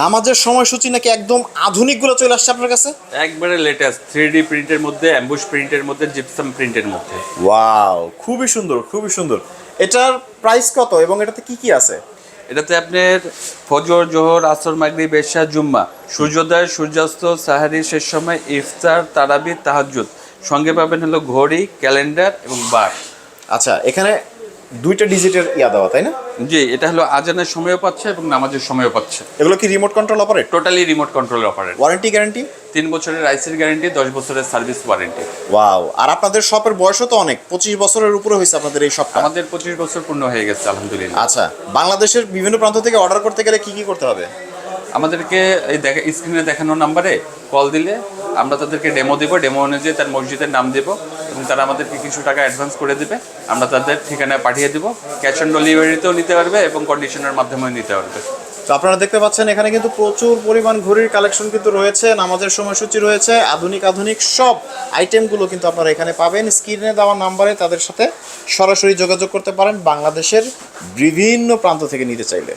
নামাজের সময়সূচি নাকি একদম আধুনিকগুলো চলে আসছে আপনার কাছে? একবারে লেটেস্ট থ্রি ডি প্রিন্টের মধ্যে অ্যাম্বুশ প্রিন্টের মধ্যে জিপসাম প্রিন্টের মধ্যে। ওয়াও খুবই সুন্দর খুবই সুন্দর। এটার প্রাইস কত এবং এটাতে কি কি আছে? এটাতে আপনার ফজর জোহর আসর মাগরিব এশা জুম্মা সূর্যোদয় সূর্যাস্ত সাহারি শেষ সময় ইফতার তারাবি তাহাজ্জুদ। সঙ্গে পাবেন হলো ঘড়ি ক্যালেন্ডার এবং বার। আচ্ছা এখানে দুইটা ডিজিটের ইয়া দেওয়া তাই না? জি এটা হলো আজানের সময়ও পাচ্ছে এবং নামাজের সময়ও পাচ্ছে। এগুলো কি remote control operate totally remote control operate warranty guarantee তিন বছরের আইসির গ্যারেন্টি দশ বছরের সার্ভিস ওয়ারেন্টি ওয়াও আর আপনাদের শপের বয়সও তো অনেক পঁচিশ বছরের উপরে হয়েছে আপনাদের এই শপটা আমাদের পঁচিশ বছর পূর্ণ হয়ে গেছে আলহামদুলিল্লাহ। আচ্ছা বাংলাদেশের বিভিন্ন প্রান্ত থেকে অর্ডার করতে গেলে কি কি করতে হবে? আমাদেরকে এই দেখা স্ক্রিনে দেখানো নাম্বারে কল দিলে আমরা তাদেরকে ডেমো দেবো ডেমো অনুযায়ী তার মসজিদের নাম দেবো। তারা আমাদেরকে কিছু টাকা অ্যাডভান্স করে দেবে, আমরা তাদের ঠিকানায় পাঠিয়ে দেবো। ক্যাশ অন ডেলিভারিতেও নিতে পারবে এবং কন্ডিশনের মাধ্যমেও নিতে পারবে। তো আপনারা দেখতে পাচ্ছেন, এখানে কিন্তু প্রচুর পরিমাণ ঘড়ির কালেকশন কিন্তু রয়েছে, নামাজের সময়সূচি রয়েছে, আধুনিক আধুনিক সব আইটেমগুলো কিন্তু আপনারা এখানে পাবেন। স্ক্রিনে দেওয়া নাম্বারে তাদের সাথে সরাসরি যোগাযোগ করতে পারেন বাংলাদেশের বিভিন্ন প্রান্ত থেকে নিতে চাইলে।